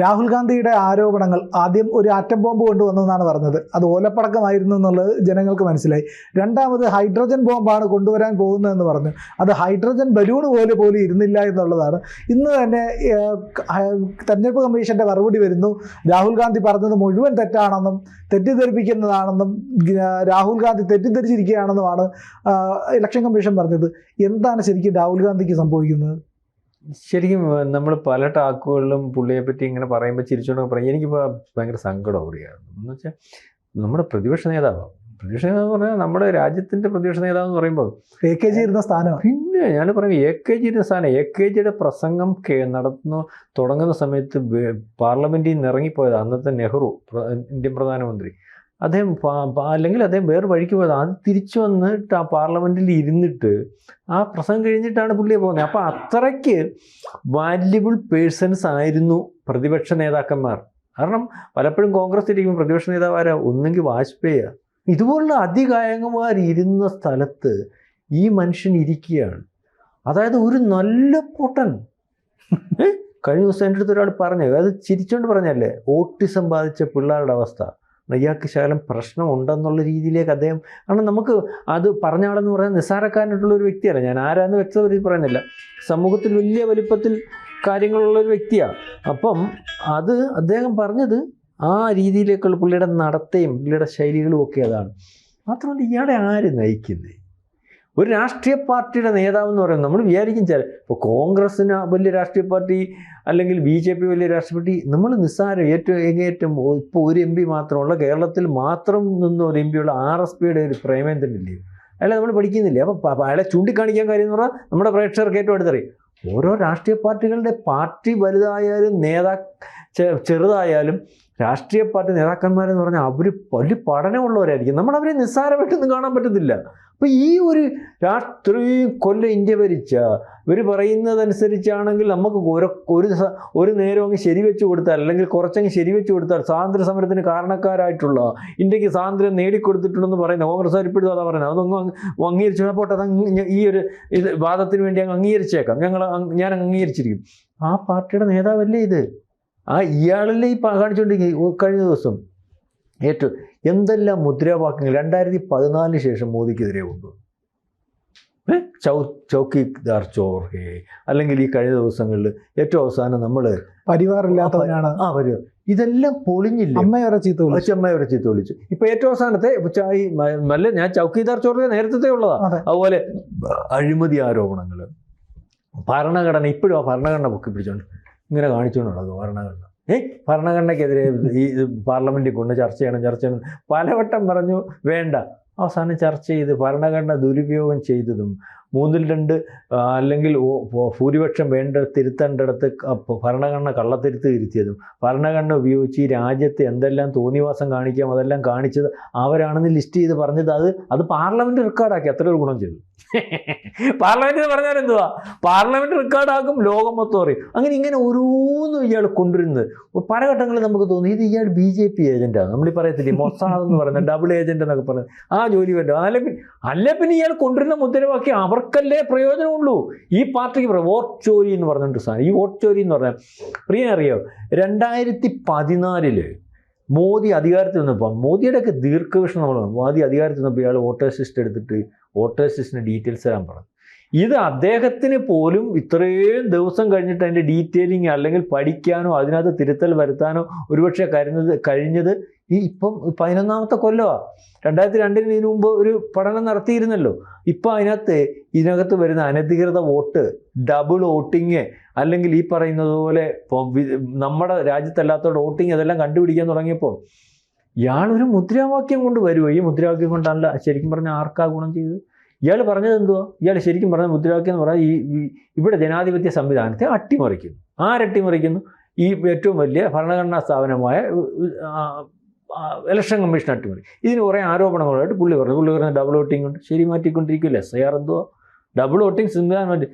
രാഹുൽ ഗാന്ധിയുടെ ആരോപണങ്ങൾ ആദ്യം ഒരു ആറ്റം ബോംബ് കൊണ്ടുവന്നെന്നാണ് പറഞ്ഞത്. അത് ഓലപ്പടക്കമായിരുന്നു എന്നുള്ളത് ജനങ്ങൾക്ക് മനസ്സിലായി. രണ്ടാമത് ഹൈഡ്രജൻ ബോംബാണ് കൊണ്ടുവരാൻ പോകുന്നതെന്ന് പറഞ്ഞു. അത് ഹൈഡ്രജൻ ബലൂൺ പോലെ പോലും ഇരുന്നില്ല എന്നുള്ളതാണ്. ഇന്ന് തന്നെ തെരഞ്ഞെടുപ്പ് കമ്മീഷന്റെ മറുപടി വരുന്നു. രാഹുൽ ഗാന്ധി പറഞ്ഞത് മുഴുവൻ തെറ്റാണെന്നും തെറ്റിദ്ധരിപ്പിക്കുന്നതാണെന്നും രാഹുൽ ഗാന്ധി തെറ്റിദ്ധരിച്ചിരിക്കുകയാണെന്നുമാണ് ഇലക്ഷൻ കമ്മീഷൻ പറഞ്ഞത്. എന്താണ് ശരിക്കും രാഹുൽ ഗാന്ധിക്ക് സംഭവിക്കുന്നത്? ശരിക്കും നമ്മൾ പല ടാക്കുകളിലും പുള്ളിയെ പറ്റി ഇങ്ങനെ പറയുമ്പോൾ ചിരിച്ചോണ്ട് പറയും. എനിക്കിപ്പോൾ ഭയങ്കര സങ്കടം പറയുകയാണ് എന്ന് വെച്ചാൽ നമ്മുടെ പ്രതിപക്ഷ നേതാവ് പ്രതിപക്ഷ നേതാവ് എന്ന് പറഞ്ഞാൽ നമ്മുടെ രാജ്യത്തിന്റെ പ്രതിപക്ഷ നേതാവ് എന്ന് പറയുമ്പോൾ എ കെ ജി ഇരുന്ന സ്ഥാനം. പിന്നെ ഞാൻ പറയും എ കെ ജി ഇരുന്ന സ്ഥാനം. എ കെ ജിയുടെ പ്രസംഗം നടത്തുന്ന തുടങ്ങുന്ന സമയത്ത് പാർലമെന്റിൽ നിന്ന് ഇറങ്ങിപ്പോയത് അന്നത്തെ നെഹ്റു ഇന്ത്യൻ പ്രധാനമന്ത്രി. അദ്ദേഹം അല്ലെങ്കിൽ അദ്ദേഹം വേറെ വഴിക്ക് പോയത്. അത് തിരിച്ചു വന്നിട്ട് ആ പാർലമെന്റിൽ ഇരുന്നിട്ട് ആ പ്രസംഗം കഴിഞ്ഞിട്ടാണ് പുള്ളിയെ പോകുന്നത്. അപ്പോൾ അത്രയ്ക്ക് വാല്യബിൾ പേഴ്സൺസ് ആയിരുന്നു പ്രതിപക്ഷ നേതാക്കന്മാർ. കാരണം പലപ്പോഴും കോൺഗ്രസ് ഇരിക്കുമ്പോൾ പ്രതിപക്ഷ നേതാവ് ആരാ ഒന്നെങ്കിൽ വാജ്പേയിയാ ഇതുപോലുള്ള അതികായകന്മാർ ഇരുന്ന സ്ഥലത്ത് ഈ മനുഷ്യൻ ഇരിക്കുകയാണ്. അതായത് ഒരു നല്ല പൊട്ടൻ. കഴിഞ്ഞ ദിവസം എന്റെ അടുത്ത് ഒരാൾ പറഞ്ഞു. അത് ചിരിച്ചുകൊണ്ട് പറഞ്ഞല്ലേ? ഓട്ടിസം ബാധിച്ച പിള്ളേരുടെ അവസ്ഥ. ഇയാൾക്ക് ശകലം പ്രശ്നമുണ്ടെന്നുള്ള രീതിയിലേക്ക് അദ്ദേഹം കാരണം നമുക്ക് അത് പറഞ്ഞ ആളെന്ന് പറയാൻ നിസ്സാരക്കാരനായിട്ടുള്ള ഒരു വ്യക്തിയല്ല. ഞാൻ ആരാന്ന് വ്യക്തത പറയുന്നില്ല. സമൂഹത്തിൽ വലിയ വലിപ്പത്തിൽ കാര്യങ്ങളുള്ള ഒരു വ്യക്തിയാണ് അപ്പം അത് അദ്ദേഹം പറഞ്ഞത് ആ രീതിയിലേക്കുള്ള പുള്ളിയുടെ നടത്തയും പുള്ളിയുടെ ശൈലികളും ഒക്കെ അതാണ്. മാത്രമല്ല ഇയാളെ ആര് നയിക്കുന്നത് ഒരു രാഷ്ട്രീയ പാർട്ടിയുടെ നേതാവ് എന്ന് പറയുന്നത് നമ്മൾ വിചാരിക്കും ചില ഇപ്പോൾ കോൺഗ്രസ്സിന് വലിയ രാഷ്ട്രീയ പാർട്ടി അല്ലെങ്കിൽ ബി ജെ പി വലിയ രാഷ്ട്രീയ പാർട്ടി നമ്മൾ നിസ്സാരം ഏറ്റവും എങ്ങേറ്റം ഇപ്പോൾ ഒരു എം പി മാത്രമുള്ള കേരളത്തിൽ മാത്രം നിന്ന ഒരു എം പിയുള്ള ആർ എസ് പിയുടെ ഒരു പ്രേമേന്ദ്രൻ ഇല്ലേ? അയാളെ നമ്മൾ പഠിക്കുന്നില്ലേ? അപ്പോൾ അയാളെ ചൂണ്ടിക്കാണിക്കാൻ കാര്യം എന്ന് പറഞ്ഞാൽ നമ്മുടെ പ്രേക്ഷകർക്ക് ഏറ്റവും അടുത്തറിയും. ഓരോ രാഷ്ട്രീയ പാർട്ടികളുടെ പാർട്ടി വലുതായാലും നേതാ ചെറുതായാലും രാഷ്ട്രീയ പാർട്ടി നേതാക്കന്മാരെന്ന് പറഞ്ഞാൽ അവർ വലിയ പഠനമുള്ളവരായിരിക്കും. നമ്മളവരെ നിസ്സാരമായിട്ടൊന്നും കാണാൻ പറ്റത്തില്ല. അപ്പോൾ ഈ ഒരു രാത്രിയും കൊല്ലം ഇന്ത്യ ഭരിച്ച ഇവർ പറയുന്നതനുസരിച്ചാണെങ്കിൽ നമുക്ക് ഒരു ഒരു ഒരു നേരം അങ്ങ് ശരിവെച്ച് കൊടുത്താൽ അല്ലെങ്കിൽ കുറച്ചങ്ങ് ശരിവെച്ച് കൊടുത്താൽ സ്വാതന്ത്ര്യ സമരത്തിന് കാരണക്കാരായിട്ടുള്ള ഇന്ത്യയ്ക്ക് സ്വാതന്ത്ര്യം നേടിക്കൊടുത്തിട്ടുണ്ടെന്ന് പറയുന്നത് കോൺഗ്രസ് ഇപ്പോഴും അതാ പറയുന്നത്. അതൊന്നും അംഗീകരിച്ചു പോട്ടെ അത് ഈ ഒരു ഇത് വാദത്തിന് വേണ്ടി അങ്ങ് അംഗീകരിച്ചേക്കാം. ഞങ്ങൾ ഞാൻ അംഗീകരിച്ചിരിക്കും. ആ പാർട്ടിയുടെ നേതാവല്ലേ ഇത്? ആ ഇയാളല്ലേ ഈ കാണിച്ചുകൊണ്ടിരിക്കുന്നത് കഴിഞ്ഞ ദിവസം. ഏറ്റവും എന്തെല്ലാം മുദ്രാവാക്യങ്ങൾ രണ്ടായിരത്തി പതിനാലിന് ശേഷം മോദിക്കെതിരെ ഉണ്ട് ഏ? ചൗ ചൗക്കിദാർ ചോർ ഹേ അല്ലെങ്കിൽ ഈ കഴിഞ്ഞ ദിവസങ്ങളിൽ ഏറ്റവും അവസാനം നമ്മൾ പരിവാറില്ലാത്തവനാണ്. ആ വരിക ഇതെല്ലാം പൊളിഞ്ഞില്ല? അമ്മയോടെ ചീത്ത വിളിച്ചു. അമ്മയോടെ ചീത്ത വിളിച്ചു. ഇപ്പൊ ഏറ്റവും അവസാനത്തെ ഈ നല്ല ഞാൻ ചൗക്കിദാർ ചോറിന്റെ നേരത്തെ ഉള്ളതാ. അതുപോലെ അഴിമതി ആരോപണങ്ങൾ ഭരണഘടന ഇപ്പോഴും ആ ഭരണഘടന പൊക്കി പിടിച്ചോണ്ട് ഇങ്ങനെ കാണിച്ചുകൊണ്ട് നടക്കും ഭരണഘടന. ഏ? ഭരണഘടനയ്ക്കെതിരെ ഈ പാർലമെന്റിൽ കൊണ്ട് ചർച്ച ചെയ്യണം ചർച്ച ചെയ്യണം. പലവട്ടം പറഞ്ഞു വേണ്ട. അവസാനം ചർച്ച ചെയ്ത് ഭരണഘടന ദുരുപയോഗം ചെയ്തതും മൂന്നിൽ രണ്ട് അല്ലെങ്കിൽ ഭൂരിപക്ഷം വേണ്ട തിരുത്തേണ്ടിടത്ത് ഭരണഘടന കള്ളത്തിരുത്ത് തിരുത്തിയതും ഭരണഘടന ഉപയോഗിച്ച് ഈ രാജ്യത്ത് എന്തെല്ലാം തോന്നിവാസം കാണിക്കാം അതെല്ലാം കാണിച്ചത് അവരാണെന്ന് ലിസ്റ്റ് ചെയ്ത് പറഞ്ഞത് അത് അത് പാർലമെന്റ് റെക്കോർഡാക്കി. അത്ര ഒരു ഗുണം ചെയ്തു പാർലമെന്റ് പറഞ്ഞാൽ എന്തുവാ? പാർലമെന്റ് റെക്കോർഡാക്കും ലോകം മൊത്തം അറിയും. അങ്ങനെ ഇങ്ങനെ ഓരോന്നും ഇയാൾ കൊണ്ടുവരുന്നത്. പല ഘട്ടങ്ങളിൽ നമുക്ക് തോന്നി ഇത് ഇയാൾ ബി ജെ പി ഏജന്റാണ് നമ്മൾ ഈ പറയത്തില്ലേ മൊസാദ് എന്ന് പറയുന്നത് ഡബിൾ ഏജന്റ് എന്നൊക്കെ പറയുന്നത് ആ ജോലി വേണ്ട അല്ലെ അല്ലെ പിന്നെ ഇയാൾ കൊണ്ടുവരുന്ന മുദ്രാവാക്യം അവർക്കല്ലേ പ്രയോജനമുള്ളൂ. ഈ പാർട്ടിക്ക് പറയാം വോട്ട് ചോരി എന്ന് പറഞ്ഞിട്ട് സാധനം. ഈ വോട്ട് ചോരി എന്ന് പറഞ്ഞാൽ പ്രിയ അറിയോ? രണ്ടായിരത്തി പതിനാലിൽ മോദി അധികാരത്തിൽ വന്നപ്പോൾ മോദിയുടെ ഒക്കെ ദീർഘവീക്ഷണം നമ്മൾ മോദി അധികാരത്തിൽ വന്നപ്പോൾ ഇയാൾ വോട്ടേഴ്സ് ലിസ്റ്റ് എടുത്തിട്ട് വോട്ടേഴ്സ് ലിസ്റ്റിന്റെ ഡീറ്റെയിൽസ് തരാൻ പറഞ്ഞു. ഇത് അദ്ദേഹത്തിന് പോലും ഇത്രയും ദിവസം കഴിഞ്ഞിട്ട് അതിന്റെ ഡീറ്റെയിലിംഗ് അല്ലെങ്കിൽ പഠിക്കാനോ അതിനകത്ത് തിരുത്തൽ വരുത്താനോ ഒരുപക്ഷെ കരുന്നത് കഴിഞ്ഞത് ഈ ഇപ്പം പതിനൊന്നാമത്തെ കൊല്ലമാണ് രണ്ടായിരത്തി രണ്ടിന് ഇതിനു മുമ്പ് ഒരു പഠനം നടത്തിയിരുന്നല്ലോ. ഇപ്പം അതിനകത്ത് ഇതിനകത്ത് വരുന്ന അനധികൃത വോട്ട് ഡബിൾ വോട്ടിങ് അല്ലെങ്കിൽ ഈ പറയുന്നത് പോലെ നമ്മുടെ രാജ്യത്തല്ലാത്തവരുടെ വോട്ടിങ് അതെല്ലാം കണ്ടുപിടിക്കാൻ തുടങ്ങിയപ്പോൾ ഇയാളൊരു മുദ്രാവാക്യം കൊണ്ട് വരുമോ ഈ മുദ്രാവാക്യം കൊണ്ടല്ല ശരിക്കും പറഞ്ഞാൽ ആർക്കാ ഗുണം ചെയ്തത്? ഇയാൾ പറഞ്ഞത് എന്തുവാ? ഇയാൾ ശരിക്കും പറഞ്ഞ മുദ്രാവാക്യം എന്ന് പറഞ്ഞാൽ ഈ ഇവിടെ ജനാധിപത്യ സംവിധാനത്തെ അട്ടിമറിക്കുന്നു. ആരട്ടിമറിക്കുന്നു ഈ ഏറ്റവും വലിയ ഭരണഘടനാ സ്ഥാപനമായ ഇലക്ഷൻ കമ്മീഷൻ അട്ടിമറി. ഇതിന് കുറേ ആരോപണങ്ങളായിട്ട് പുള്ളി പറഞ്ഞു. പുള്ളി പറഞ്ഞ ഡബിൾ വോട്ടിംഗ് ഉണ്ട് ശരി മാറ്റിക്കൊണ്ടിരിക്കില്ല എസ് ഐ ആർ എന്തുവാ? ഡബിൾ വോട്ടിംഗ് സംവിധാനം മറ്റ്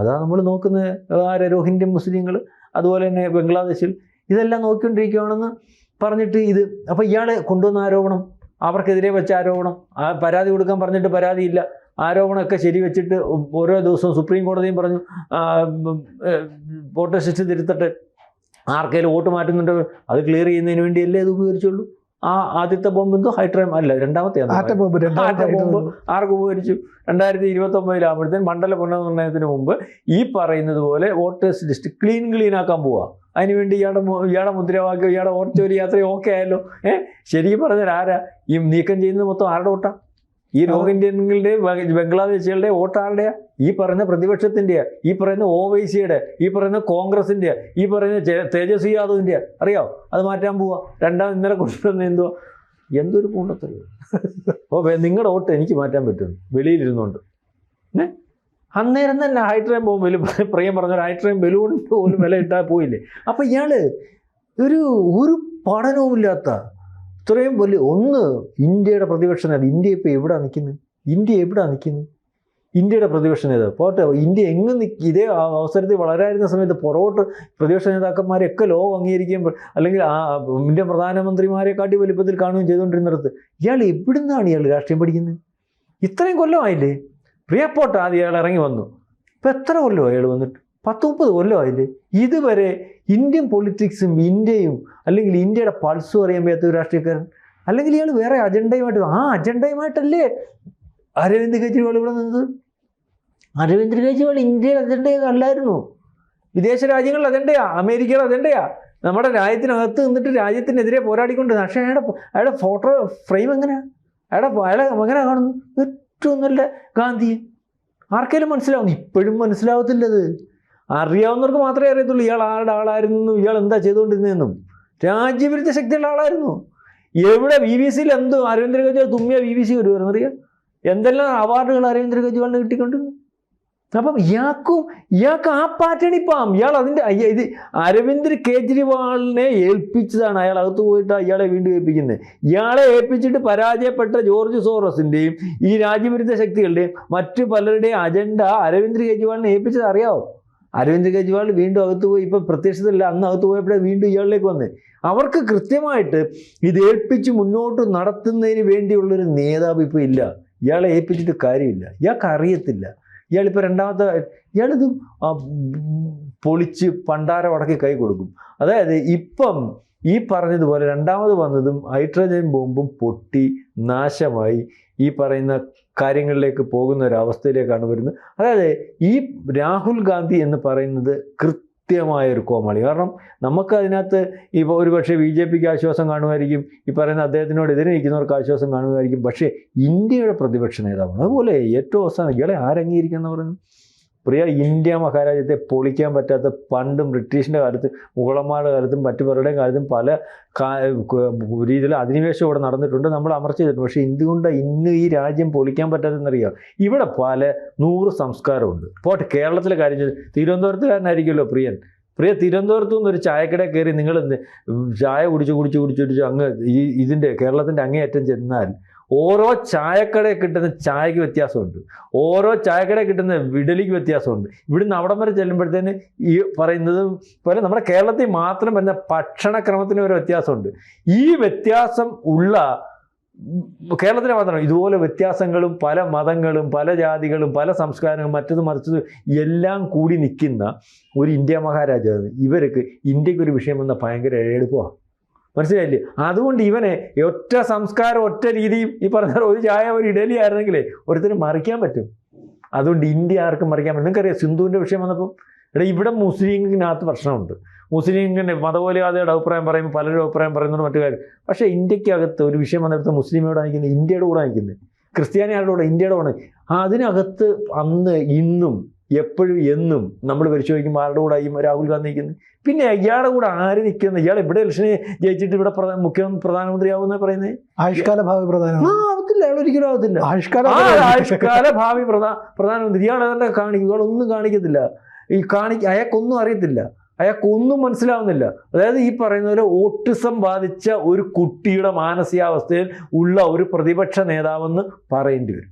അതാണ് നമ്മൾ നോക്കുന്നത്. ആരെ? രോഹിംഗ്യൻ മുസ്ലിങ്ങൾ അതുപോലെ തന്നെ ബംഗ്ലാദേശിൽ. ഇതെല്ലാം നോക്കിക്കൊണ്ടിരിക്കുകയാണെന്ന് പറഞ്ഞിട്ട് ഇത് അപ്പോൾ ഇയാൾ കൊണ്ടുവന്ന ആരോപണം അവർക്കെതിരെ വെച്ച ആരോപണം ആ പരാതി കൊടുക്കാൻ പറഞ്ഞിട്ട് പരാതിയില്ല. ആരോപണമൊക്കെ ശരിവെച്ചിട്ട് ഓരോ ദിവസവും സുപ്രീം കോടതിയും പറഞ്ഞു വോട്ടർ ലിസ്റ്റ് തിരുത്തട്ടെ. ആർക്കെങ്കിലും വോട്ട് മാറ്റുന്നുണ്ടോ? അത് ക്ലിയർ ചെയ്യുന്നതിന് വേണ്ടിയല്ലേ അത് ഉപകരിച്ചുള്ളൂ ആ ആദ്യത്തെ ബോംബ് എന്തോ ഹൈഡ്രൈം അല്ല രണ്ടാമത്തെ ബോംബ് ആർക്ക് ഉപകരിച്ചു? രണ്ടായിരത്തി ഇരുപത്തി ഒമ്പതിലാകുമ്പോഴത്തേന് മണ്ഡല പുനർനിർണയത്തിന് മുമ്പ് ഈ പറയുന്നത് പോലെ വോട്ടേഴ്സ് ലിസ്റ്റ് ക്ലീൻ ക്ലീൻ ആക്കാൻ പോവാ. അതിനുവേണ്ടി ഇയാളുടെ ഇയാളുടെ മുദ്രാവാക്യം ഇയാളുടെ വോട്ട് ചോരി യാത്ര ഓക്കെ ആയല്ലോ. ഏഹ് ശരിക്കും പറഞ്ഞാൽ ആരാ? ഈ നീക്കം ചെയ്യുന്നത് മൊത്തം ആരുടെ വോട്ടാ? ഈ റോഹിന്ത്യൻകളുടെ ബംഗ്ലാദേശികളുടെ വോട്ട് ആരുടെയാ? ഈ പറയുന്ന പ്രതിപക്ഷത്തിന്റെ ഈ പറയുന്ന ഒ വൈ സിയുടെ ഈ പറയുന്ന കോൺഗ്രസിന്റെ ഈ പറയുന്ന തേജസ്വി യാദവിന്റെ അറിയോ അത് മാറ്റാൻ പോവാ. രണ്ടാം ഇന്നലെ കൊണ്ടുവന്ന എന്തോ എന്തൊരു പൂണ്ടത്തല്ലോ അപ്പോൾ നിങ്ങളുടെ വോട്ട് എനിക്ക് മാറ്റാൻ പറ്റുന്നു വെളിയിലിരുന്നുകൊണ്ട് ഏ അന്നേരം തന്നെ ഹൈട്രൈൻ ബോംബിൽ പ്രിയം പറഞ്ഞ ഒരു ഹൈട്രൈൻ ബലൂൺ പോലും വില ഇട്ടാൽ പോയില്ലേ? അപ്പം ഇയാൾ ഒരു ഒരു പഠനവുമില്ലാത്ത ഇത്രയും വലിയ ഒന്ന് ഇന്ത്യയുടെ പ്രതിപക്ഷ ഇന്ത്യ ഇപ്പോൾ എവിടെ നിൽക്കുന്നത് ഇന്ത്യ എവിടെ നിൽക്കുന്നത് ഇന്ത്യയുടെ പ്രതിപക്ഷ നേതാവ്. പോട്ടെ ഇന്ത്യ എങ്ങ് ഇതേ അവസരത്തിൽ വളരായിരുന്ന സമയത്ത് പുറകോട്ട് പ്രതിപക്ഷ നേതാക്കന്മാരെയൊക്കെ ലോകം അംഗീകരിക്കുകയും അല്ലെങ്കിൽ ആ ഇന്ത്യൻ പ്രധാനമന്ത്രിമാരെ കാട്ടി വലിപ്പത്തിൽ കാണുകയും ചെയ്തുകൊണ്ടിരുന്നിടത്ത് ഇയാൾ എവിടുന്നാണ് ഇയാൾ രാഷ്ട്രീയം പഠിക്കുന്നത്? ഇത്രയും കൊല്ലമായില്ലേ? പ്രിയപ്പോട്ട് ആദ്യം ഇയാൾ ഇറങ്ങി വന്നു. ഇപ്പം എത്ര കൊല്ലം അയാൾ വന്നിട്ട്? പത്ത് മുപ്പത് കൊല്ലമായില്ലേ? ഇതുവരെ ഇന്ത്യൻ പൊളിറ്റിക്സും ഇന്ത്യയും അല്ലെങ്കിൽ ഇന്ത്യയുടെ പൾസും അറിയാൻ വയ്യാത്ത ഒരു രാഷ്ട്രീയക്കാരൻ. അല്ലെങ്കിൽ ഇയാൾ വേറെ അജണ്ടയുമായിട്ട് ആ അജണ്ടയുമായിട്ടല്ലേ അരവിന്ദ് കെജ്രിവാൾ ഇവിടെ നിന്നത്? അരവിന്ദ് കെജ്രിവാൾ ഇന്ത്യയിൽ അജണ്ടയൊക്കെ അല്ലായിരുന്നു? വിദേശ രാജ്യങ്ങളിൽ അജണ്ടയാ അമേരിക്കയിൽ അജണ്ടയാ. നമ്മുടെ രാജ്യത്തിനകത്ത് നിന്നിട്ട് രാജ്യത്തിനെതിരെ പോരാടിക്കൊണ്ട് പക്ഷേ അയാളുടെ അയാളുടെ ഫോട്ടോ ഫ്രെയിം എങ്ങനെയാ? അയാളുടെ അയാളെ എങ്ങനെ കാണുന്നു? ഏറ്റവും നല്ല ഗാന്ധി. ആർക്കെങ്കിലും മനസ്സിലാവും? ഇപ്പോഴും മനസ്സിലാവത്തില്ലത്. അറിയാവുന്നവർക്ക് മാത്രമേ അറിയത്തുള്ളൂ ഇയാൾ ആരുടെ ആളായിരുന്നു ഇയാൾ എന്താ ചെയ്തുകൊണ്ടിരുന്നതെന്നും. രാജ്യവിരുദ്ധ ശക്തിയുള്ള ആളായിരുന്നു. എവിടെ ബി ബി സിയിൽ എന്തോ അരവിന്ദ്ര കെജ്രിവാൾ തുമ്മിയ ബി ബി സി വരുമായിരുന്നു അറിയാം? എന്തെല്ലാം അവാർഡുകൾ അരവിന്ദ്ര കെജ്രിവാളിന് കിട്ടിക്കൊണ്ടിരുന്നു അപ്പം ഇയാൾക്കും ഇയാൾക്ക് ആ പാറ്റേൺ ഇപ്പം ഇയാൾ അതിന്റെ ഇത് അരവിന്ദ് കെജ്രിവാളിനെ ഏൽപ്പിച്ചതാണ്. അയാൾ അകത്ത് പോയിട്ട് ഇയാളെ വീണ്ടും ഏൽപ്പിക്കുന്നത്. ഇയാളെ ഏൽപ്പിച്ചിട്ട് പരാജയപ്പെട്ട ജോർജ് സോറസിന്റെയും ഈ രാജ്യവിരുദ്ധ ശക്തികളുടെയും മറ്റു പലരുടെയും അജണ്ട അരവിന്ദ് കെജ്രിവാളിനെ ഏൽപ്പിച്ചത് അറിയാവോ? അരവിന്ദ് കെജ്രിവാൾ വീണ്ടും അകത്ത് പോയി ഇപ്പം പ്രത്യക്ഷത്തില്ല അന്ന് അകത്ത് പോയപ്പോഴേ വീണ്ടും ഇയാളിലേക്ക് വന്നത് അവർക്ക് കൃത്യമായിട്ട് ഇത് ഏൽപ്പിച്ച് മുന്നോട്ട് നടത്തുന്നതിന് വേണ്ടിയുള്ളൊരു നേതാവ് ഇപ്പോൾ ഇല്ല. ഇയാളെ ഏൽപ്പിച്ചിട്ട് കാര്യമില്ല. ഇയാൾക്ക് അറിയത്തില്ല. ഇയാളിപ്പോൾ രണ്ടാമത്തെ ഇയാളിത് പൊളിച്ച് പണ്ടാരം അടക്കി കൈ കൊടുക്കും. അതായത് ഇപ്പം ഈ പറഞ്ഞതുപോലെ രണ്ടാമത് വന്നതും ഹൈഡ്രജൻ ബോംബും പൊട്ടി നാശമായി ഈ പറയുന്ന കാര്യങ്ങളിലേക്ക് പോകുന്ന ഒരു അവസ്ഥയിലേക്കാണ് വരുന്നത്. അതായത് ഈ രാഹുൽ ഗാന്ധി എന്ന് പറയുന്നത് കൃത്യമായ ഒരു കോമാളി. കാരണം നമുക്ക് അതിനകത്ത് ഇപ്പോൾ ഒരു പക്ഷേ ബി ജെ പിക്ക് ആശ്വാസം കാണുമായിരിക്കും ഈ പറയുന്ന അദ്ദേഹത്തിനോട് എതിരെ നിൽക്കുന്നവർക്ക് ആശ്വാസം കാണുമായിരിക്കും. പക്ഷേ ഇന്ത്യയുടെ പ്രതിപക്ഷ നേതാവാണ്. അതുപോലെ ഏറ്റവും അവസാനം ഇയാളെ എന്ന് പറയുന്നത്? പ്രിയ ഇന്ത്യ മഹാരാജ്യത്തെ പൊളിക്കാൻ പറ്റാത്ത പണ്ടും ബ്രിട്ടീഷിന്റെ കാലത്ത് മുഗളന്മാരുടെ കാലത്തും മറ്റു പലരുടെയും കാലത്തും പല രീതിയിൽ അധിനിവേശം ഇവിടെ നടന്നിട്ടുണ്ട്. നമ്മൾ അമർച്ച ചെയ്തിട്ടുണ്ട്. പക്ഷേ എന്തുകൊണ്ടാണ് ഇന്ന് ഈ രാജ്യം പൊളിക്കാൻ പറ്റാത്തതെന്നറിയാം? ഇവിടെ പല നൂറ് സംസ്കാരമുണ്ട്. പോട്ടെ കേരളത്തിലെ കാര്യം തിരുവനന്തപുരത്തുകാരനായിരിക്കുമല്ലോ പ്രിയൻ. പ്രിയ തിരുവനന്തപുരത്തു നിന്നൊരു ഒരു ചായക്കട കയറി നിങ്ങൾ ചായ കുടിച്ച് കുടിച്ച് കുടിച്ച് കുടിച്ച് അങ്ങ് ഈ ഇതിന്റെ കേരളത്തിന്റെ അങ്ങേയറ്റം ചെന്നാൽ ഓരോ ചായക്കടയിൽ കിട്ടുന്ന ചായക്ക് വ്യത്യാസമുണ്ട്. ഓരോ ചായക്കടയിൽ കിട്ടുന്ന വിടലിക്ക് വ്യത്യാസമുണ്ട്. ഇവിടുന്ന് അവിടം വരെ ചെല്ലുമ്പോഴത്തേന് ഈ പറയുന്നത് പോലെ നമ്മുടെ കേരളത്തിൽ മാത്രം വരുന്ന ഭക്ഷണക്രമത്തിന് ഒരു വ്യത്യാസമുണ്ട്. ഈ വ്യത്യാസം ഉള്ള കേരളത്തിലെ മാത്രമല്ല ഇതുപോലെ വ്യത്യാസങ്ങളും പല മതങ്ങളും പല ജാതികളും പല സംസ്കാരങ്ങളും മറ്റതും മറിച്ചതും എല്ലാം കൂടി നിൽക്കുന്ന ഒരു ഇന്ത്യ മഹാരാജാവ് ഇവർക്ക് ഇന്ത്യയ്ക്ക് ഒരു വിഷയം വന്ന ഭയങ്കര എളുപ്പമാണ് മനസ്സിലായില്ലേ? അതുകൊണ്ട് ഇവനെ ഒറ്റ സംസ്കാരം ഒറ്റ രീതിയും ഈ പറഞ്ഞ ഒരു ചായ ഒരു ഇഡലി ആയിരുന്നെങ്കിലേ ഒരുത്തരും മറിക്കാൻ പറ്റും. അതുകൊണ്ട് ഇന്ത്യ ആർക്കും മറിക്കാൻ പറ്റും നിങ്ങൾക്കറിയാം സിന്ധുവിന്റെ വിഷയം വന്നപ്പോൾ ഇവിടെ ഇവിടെ മുസ്ലിങ്ങിനകത്ത് പ്രശ്നമുണ്ട്. മുസ്ലിങ്ങിന്റെ മതപോലെയാതെയുടെ അഭിപ്രായം പറയുമ്പോൾ പലരും അഭിപ്രായം പറയുന്നുണ്ട് മറ്റു കാര്യം. പക്ഷേ ഇന്ത്യക്കകത്ത് ഒരു വിഷയം വന്നിടത്ത് മുസ്ലിമോട് നയിക്കുന്നത് ഇന്ത്യയുടെ കൂടെ നയിക്കുന്നത് ക്രിസ്ത്യാനി ആരുടെ കൂടെ ഇന്ത്യയുടെ കൂടെ അതിനകത്ത് അന്ന് ഇന്നും എപ്പോഴും എന്നും നമ്മൾ പരിശോധിക്കുമ്പോൾ ആരുടെ കൂടെ ഈ രാഹുൽ ഗാന്ധി നിൽക്കുന്നത് പിന്നെ ഇയാളുടെ കൂടെ ആര് നിൽക്കുന്നത് ഇയാൾ എവിടെ ഇലക്ഷന് ജയിച്ചിട്ട് ഇവിടെ പ്രധാന മുഖ്യമന്ത്രി പ്രധാനമന്ത്രി ആവുന്ന പറയുന്നത് ആയുഷ്കാല ഭാവി പ്രധാന ആവത്തില്ല. അയാൾ ഒരിക്കലും ആവത്തില്ല. ആയുഷ്കാല ഭാവി പ്രധാ പ്രധാനമന്ത്രി. ഇയാൾ അതല്ല കാണിക്കും. ഇയാളൊന്നും കാണിക്കത്തില്ല. ഈ കാണി അയാൾക്കൊന്നും അറിയത്തില്ല. അയാൾക്കൊന്നും മനസ്സിലാവുന്നില്ല. അതായത് ഈ പറയുന്ന പോലെ ഓട്ടിസം ബാധിച്ച ഒരു കുട്ടിയുടെ മാനസികാവസ്ഥയിൽ ഉള്ള ഒരു പ്രതിപക്ഷ നേതാവെന്ന് പറയേണ്ടി വരും.